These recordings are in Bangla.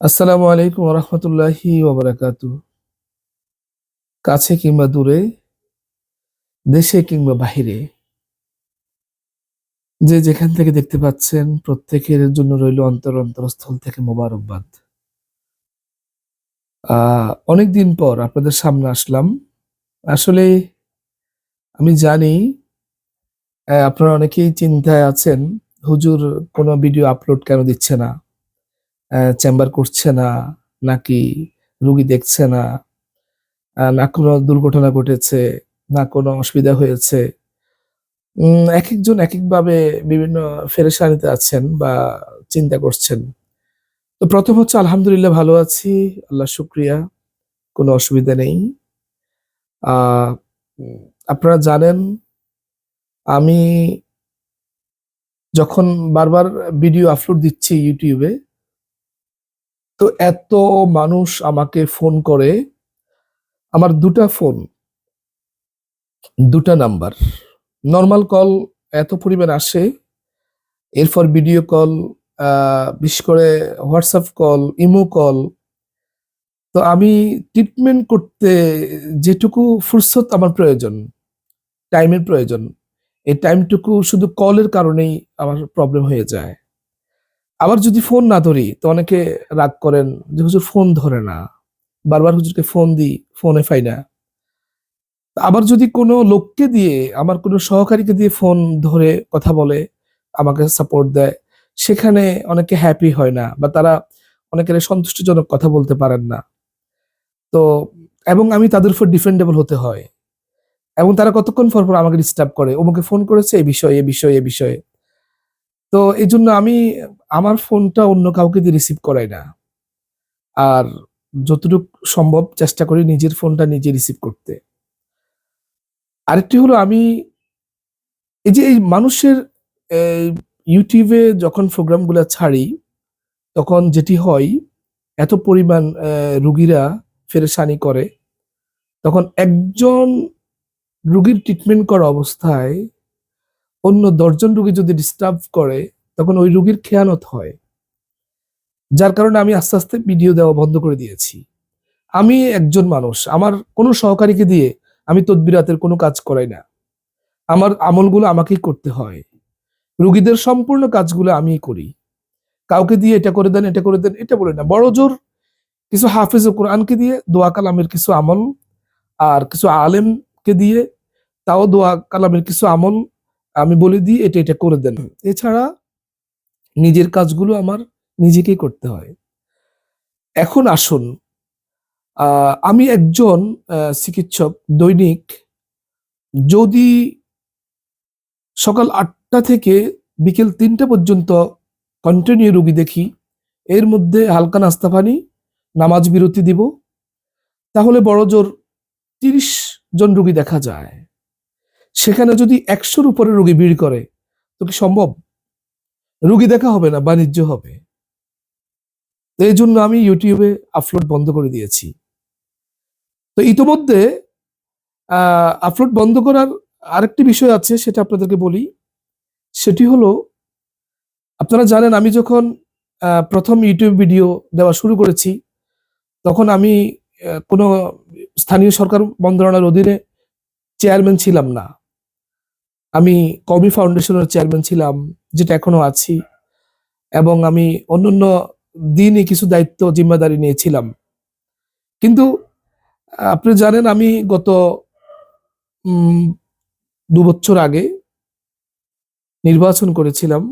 আসসালামু আলাইকুম রহমতুল্লাহি কাছে কিংবা দূরে, দেশে কিংবা বাহিরে, যে যেখান থেকে দেখতে পাচ্ছেন, প্রত্যেকের জন্য রইল অন্তর অন্তরস্থল থেকে মোবারকবাদ। আহ অনেকদিন পর আপনাদের সামনে আসলাম। আসলে আমি জানি আপনারা অনেকেই চিন্তায় আছেন, হুজুর কোনো ভিডিও আপলোড কেন দিচ্ছে না? চেম্বার করছে না, নাকি রুগী দেখছে না না কোনো দুর্ঘটনা ঘটেছে, না কোনো অসুবিধা হয়েছে। এক একজন এক একভাবে বিভিন্ন ফেরেশানিতে আছেন বা চিন্তা করছেন। তো প্রথম হচ্ছে, আলহামদুলিল্লাহ ভালো আছি, আল্লাহ শুক্রিয়া, কোনো অসুবিধা নেই। আপনারা জানেন, আমি যখন বারবার ভিডিও আপলোড দিচ্ছি ইউটিউবে তো এত মানুষ আমাকে ফোন করে, আমার দুটা ফোন, দুটা নাম্বার। নর্মাল কল এত পরিমাণ আসে, এরপর ভিডিও কল বিশেষ করে হোয়াটসঅ্যাপ কল, ইমো কল। তো আমি ট্রিটমেন্ট করতে যেটুকু ফুরসত আমার প্রয়োজন, টাইমের প্রয়োজন, এই টাইমটুকু শুধু কলের কারণেই আমার প্রবলেম হয়ে যায়। আবার যদি ফোন না ধরি, তো অনেকে রাগ করেন যে, হুজুর ফোন ধরে না। বারবার হুজুরকে ফোন দিই ফোনে পাই না। আবার যদি কোনো লোককে দিয়ে, আমার কোনো সহকারীকে দিয়ে ফোন ধরে কথা বলে, আমাকে সাপোর্ট দেয়, সেখানে অনেকে হ্যাপি হয় না বা তারা অনেকের সন্তুষ্টজনক কথা বলতে পারেন না। তো, এবং আমি তাদের উপর ডিফেন্ডেবল হতে হয়। এবং তারা কতক্ষণ পর পর আমাকে ডিস্টার্ব করে ওমাকে ফোন করেছে, এই বিষয়ে এ বিষয়ে এ বিষয়ে। তো এই জন্য আমি আমার ফোনটা অন্য কাউকে দিয়ে রিসিভ করাই না। আর যতটুকু সম্ভব চেষ্টা করি নিজের ফোনটা নিজে রিসিভ করতে। আরেকটি হলো আমি এই যে এই মানুষের ইউটিউবে যখন প্রোগ্রামগুলো ছাড়ি, তখন যেটি হয়, এত পরিমাণ রুগীরা ফেরেসানি করে। তখন একজন রুগীর ট্রিটমেন্ট করা অবস্থায় অন্য দশজন রুগী যদি ডিস্টার্ব করে, তখন ওই রুগীর খেয়ানত হয়। যার কারণে আমি আস্তে আস্তে ভিডিও দেওয়া বন্ধ করে দিয়েছি। আমি একজন মানুষ, আমার কোনো সহকারীকে দিয়ে আমি তদবিরাতের কোনো কাজ করাই না। আমার আমলগুলো আমাকেই করতে হয়। রুগীদের সম্পূর্ণ কাজগুলো আমিই করি। কাউকে দিয়ে এটা করে দেন, এটা করে দেন, এটা বলে না। বড় জোর কিছু হাফিজ ও কোরআনকে দিয়ে দোয়া কালামের কিছু আমল, আর কিছু আলেমকে দিয়ে তাও দোয়া কালামের কিছু আমল আমি বলে দিই, এটা এটা করে দেন। এছাড়া নিজের কাজগুলো আমার নিজেকেই করতে হয়। এখন আসুন আমি একজন চিকিৎসক, দৈনিক। যদি সকাল আটটা থেকে বিকেল তিনটা পর্যন্ত কন্টিনিউ রুগী দেখি, এর মধ্যে হালকা নাস্তা পানি, নামাজ বিরতি দিব, তাহলে বড় জোর তিরিশ জন রুগী দেখা যায়। সেখানে যদি একশোর উপরে রুগী ভিড় করে, তো কি সম্ভব? রুগী দেখা হবে না, বাণিজ্য হবে। এই জন্য আমি ইউটিউবে আপলোড বন্ধ করে দিয়েছি। তো ইতোমধ্যে আপলোড বন্ধ করার আরেকটি বিষয় আছে, সেটা আপনাদেরকে বলি। সেটি হলো, আপনারা জানেন আমি যখন প্রথম ইউটিউব ভিডিও দেওয়া শুরু করেছি, তখন আমি কোনো স্থানীয় সরকার মন্ত্রণালয়ের অধীনে চেয়ারম্যান ছিলাম না। আমি কমি ফাউন্ডেশনের চেয়ারম্যান ছিলাম, যেটা এখনও আছি, এবং আমি অন্যান্য দিনই কিছু দায়িত্ব জিম্মাদারি নিয়েছিলাম। কিন্তু, আপনি জানেন আমি গত দু বছর আগে নির্বাচন করেছিলাম।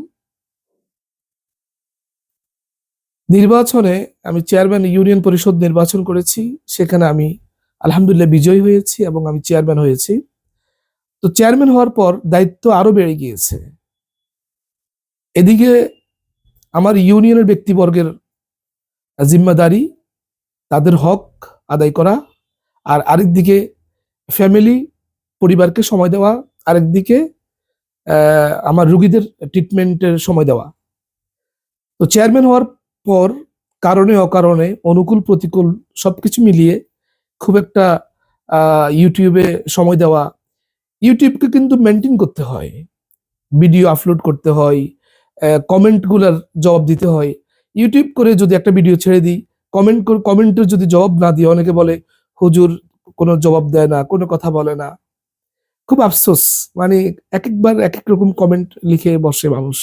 নির্বাচনে আমি চেয়ারম্যান ইউনিয়ন পরিষদ নির্বাচন করেছি, সেখানে আমি আলহামদুলিল্লাহ বিজয়ী হয়েছি এবং আমি চেয়ারম্যান হয়েছি। তো চেয়ারম্যান হওয়ার পর দায়িত্ব আরও বেড়ে গিয়েছে। এদিকে আমার ইউনিয়নের ব্যক্তিবর্গের জিম্মাদারি তাদের হক আদায় করা আর আরেকদিকে ফ্যামিলি পরিবারকে সময় দেওয়া আরেকদিকে আহ, আমার রুগীদের ট্রিটমেন্টের সময় দেওয়া। তো চেয়ারম্যান হওয়ার পর কারণে অকারণে অনুকূল প্রতিকূল সবকিছু মিলিয়ে খুব একটা ইউটিউবে সময় দেওয়া ইউটিউবকে কিন্তু মেনটেন করতে হয়। ভিডিও আপলোড করতে হয় কমেন্টগুলোর জবাব দিতে হয়। ইউটিউব করে যদি একটা ভিডিও ছেড়ে দিই কমেন্ট কমেন্টের যদি জবাব না দিই, অনেকে বলে, হুজুর, কোনো জবাব দেয় না, কোনো কথা বলে না। খুব আফসোস মানে এক একবার এক এক রকম কমেন্ট লিখে বসে মানুষ।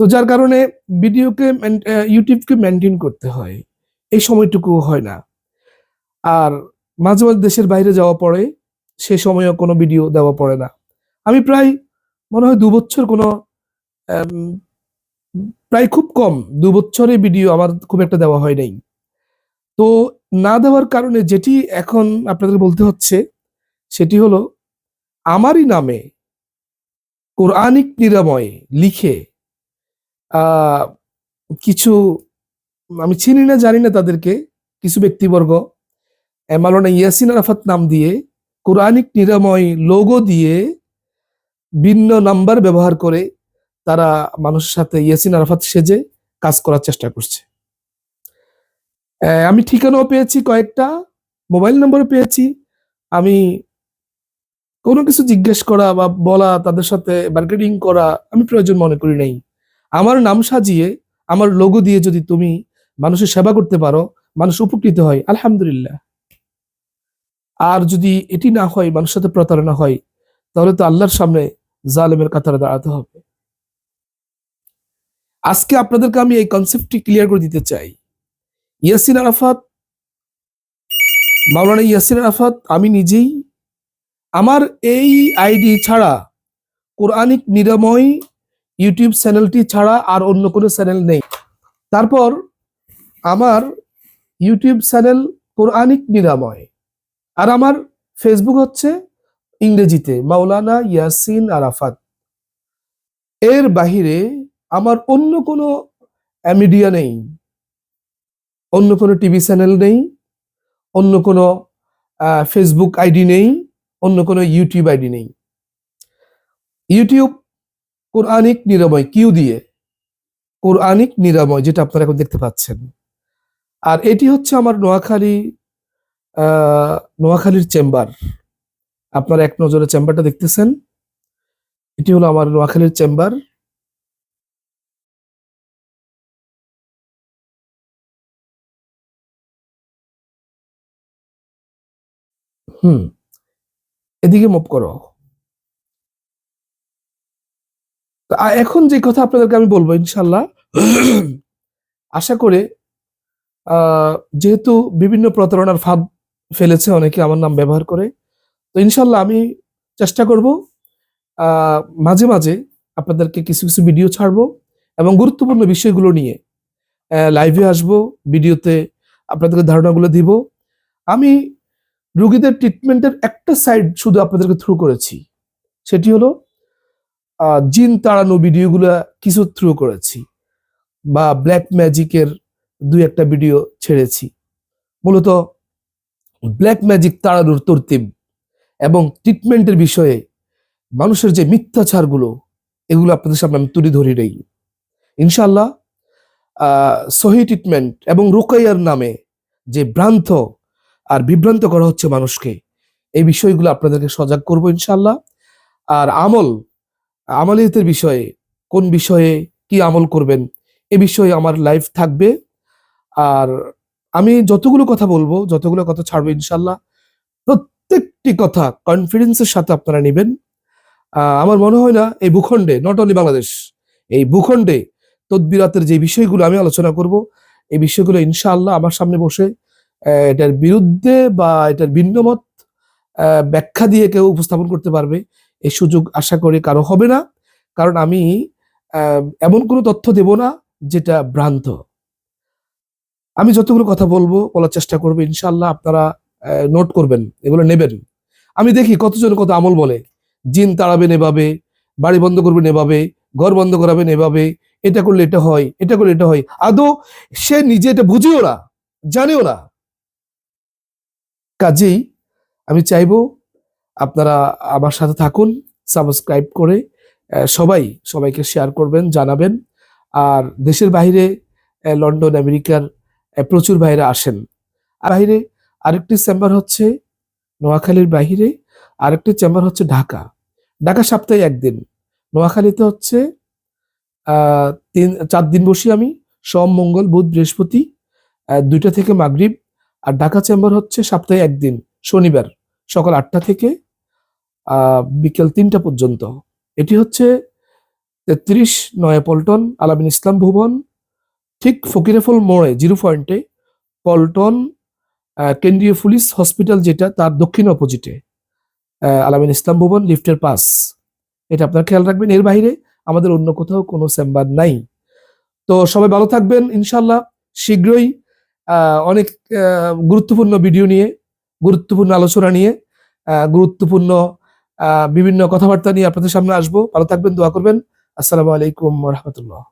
তো যার কারণে ভিডিওকে ইউটিউবকে মেনটেন করতে হয়। এই সময়টুকু হয় না। আর মাঝে মাঝে দেশের বাইরে যাওয়া পড়ে সে সময়ও কোনো ভিডিও দেওয়া পড়ে না। আমি প্রায় মনে হয় দু বছর কোনো প্রায় খুব কম দু বছরে ভিডিও আমার খুব একটা দেওয়া হয় নাই। তো না দেওয়ার কারণে যেটি এখন আপনাদের বলতে হচ্ছে সেটি হলো আমারই নামে কোরআনিক নিরাময় লিখে কিছু আমি চিনি না জানি না তাদেরকে কিছু ব্যক্তিবর্গ আহ, মাওলানা ইয়াসিন আরাফাত নাম দিয়ে কোরআনিক নিরাময় লোগো দিয়ে ভিন্ন নাম্বার ব্যবহার করে তারা মানুষের সাথে ইয়াসিন আরাফাত সেজে কাজ করার চেষ্টা করছে। আমি ঠিকানাও পেয়েছি কয়েকটা মোবাইল নম্বরও পেয়েছি। আমি কোনো কিছু জিজ্ঞেস করা বা বলা, তাদের সাথে মার্কেটিং করা আমি প্রয়োজন মনে করি নাই। আমার নাম সাজিয়ে, আমার লোগো দিয়ে যদি তুমি মানুষের সেবা করতে পারো, মানুষ উপকৃত হয়, আলহামদুলিল্লাহ। আর যদি এটি না হয়, মানুষের সাথে প্রতারণা হয়, তাহলে তো আল্লাহর সামনে জালেমের কাতারে দাঁড়াতে হবে। আজকে আপনাদেরকে আমি এই কনসেপ্টটি ক্লিয়ার করে দিতে চাই। ইয়াসিন আরাফাত, মাওলানা ইয়াসিন আরাফাত, আমি নিজেই, আমার এই আইডি ছাড়া, কোরআনিক নিরাময় ইউটিউব চ্যানেলটি ছাড়া আর অন্য কোনো চ্যানেল নেই। তারপর, আমার ইউটিউব চ্যানেল কোরআনিক নিরাময়। আর আমার ফেসবুক হচ্ছে ইংরেজিতে, মাওলানা ইয়াসিন আরাফাত। এর বাহিরে আমার অন্য কোনো মিডিয়া নেই, অন্য কোনো টিভি চ্যানেল নেই, অন্য কোনো ফেসবুক আইডি নেই, অন্য কোনো ইউটিউব আইডি নেই। ইউটিউব কোরআনিক নিরাময় কিউ দিয়ে, কোরআনিক নিরাময় যেটা আপনারা এখন দেখতে পাচ্ছেন। আর এটি হচ্ছে আমার নোয়াখালী নোয়াখালীর চেম্বার। আপনারা এক নজরে চেম্বারটা দেখতেছেন। এটি হলো আমার নোয়াখালীর চেম্বার। হুম, এদিকে মুভ করো। এখন যে কথা আপনাদেরকে আমি বলব ইনশাল্লাহ, আশা করে যেহেতু বিভিন্ন প্রতারণার ফাঁদ ফেলেছে, অনেকে আমার নাম ব্যবহার করে। তো ইনশাল্লাহ আমি চেষ্টা করব মাঝে মাঝে আপনাদেরকে কিছু কিছু ভিডিও ছাড়বো এবং গুরুত্বপূর্ণ বিষয়গুলো নিয়ে লাইভে আসব ভিডিওতে আপনাদেরকে ধারণাগুলো দিব। আমি রুগীদের ট্রিটমেন্টের একটা সাইড শুধু আপনাদেরকে থ্রু করেছি, সেটি হলো জিন তাড়ানো ভিডিওগুলো কিছু থ্রু করেছি বা ব্ল্যাক ম্যাজিকের দুই একটা ভিডিও ছেড়েছি। মূলত ব্ল্যাক ম্যাজিক তাড়ানোর তরতিব এবং ট্রিটমেন্টের বিষয়ে মানুষের যে মিথ্যাচারগুলো, এগুলো আপনাদের সামনে আমি তুলে ধরি নেই। ইনশাল্লাহ সহি ট্রিটমেন্ট এবং রোকাইয়ার নামে যে ভ্রান্ত আর বিভ্রান্ত করা হচ্ছে মানুষকে, এই বিষয়গুলো আপনাদেরকে সজাগ করব ইনশাল্লাহ আর আমল, আমলিয়তের বিষয়ে, কোন বিষয়ে কি আমল করবেন, এ বিষয়ে আমার লাইভ থাকবে। আর আমি যতগুলো কথা বলব, যতগুলো কথা ছাড়বো ইনশাল্লাহ, প্রত্যেকটি কথা কনফিডেন্সের সাথে আপনারা নেবেন। আমার মনে হয় না এই ভূখণ্ডে নট অনলি বাংলাদেশ, এই ভূখণ্ডে তদবিরাতের যে বিষয়গুলো আমি আলোচনা করব, এই বিষয়গুলো ইনশাআল্লাহ আমার সামনে বসে এটার বিরুদ্ধে বা এটার ভিন্নমত ব্যাখ্যা দিয়ে কেউ উপস্থাপন করতে পারবে, এই সুযোগ আশা করি কারও হবে না। কারণ আমি এমন কোনো তথ্য দেব না যেটা ভ্রান্ত। আমি যতগুলো কথা বলব, বলার চেষ্টা করব ইনশাল্লাহ আপনারা নোট করবেন, এগুলো নেবেন। আমি দেখি কতজন কত আমল বলে। জিন তাড়াবেন এভাবে বাড়ি বন্ধ করবেন এভাবে ঘর বন্ধ করাবেন এভাবে এটা করলে এটা হয়, এটা করলে এটা হয়। আদৌ সে নিজে এটা বুঝেও না, জানেও না। কাজেই আমি চাইব আপনারা আমার সাথে থাকুন সাবস্ক্রাইব করে সবাই সবাইকে শেয়ার করবেন, জানাবেন। আর দেশের বাইরে লন্ডন, আমেরিকার প্রচুর বাইরে আসেন। বাইরে আরেকটি চেম্বার হচ্ছে নোয়াখালীর বাইরে, আরেকটি চেম্বার হচ্ছে ঢাকা। ঢাকা সপ্তাহে একদিন, নোয়াখালীতে হচ্ছে তিন, চার দিন বসি আমি, সোম, মঙ্গল, বুধ, বৃহস্পতি দুইটা থেকে মাগরিব, আর ঢাকা চেম্বার হচ্ছে সপ্তাহে একদিন, শনিবার, সকাল আটটা থেকে বিকেল তিনটা পর্যন্ত। এটি হচ্ছে তেত্রিশ নয়া পল্টন আলামিন ইসলাম ভুবন ঠিক ফকিরেফল মোড়ে জিরো পয়েন্টে পল্টন কেন্দ্রীয় পুলিশ হসপিটাল যেটা, তার দক্ষিণ অপোজিটে। আলামিন ইসলাম ভুবন, লিফটের পাস। এটা আপনার খেয়াল রাখবেন, এর বাইরে আমাদের অন্য কোথাও কোনো চেম্বার নাই। তো সবাই ভালো থাকবেন ইনশাল্লাহ শীঘ্রই অনেক গুরুত্বপূর্ণ ভিডিও নিয়ে, গুরুত্বপূর্ণ আলোচনা নিয়ে গুরুত্বপূর্ণ বিভিন্ন কথাবার্তা নিয়ে আপনাদের সামনে আসব। ভালো থাকবেন, দোয়া করবেন। আসসালামু আলাইকুম রহমতুল্লাহ।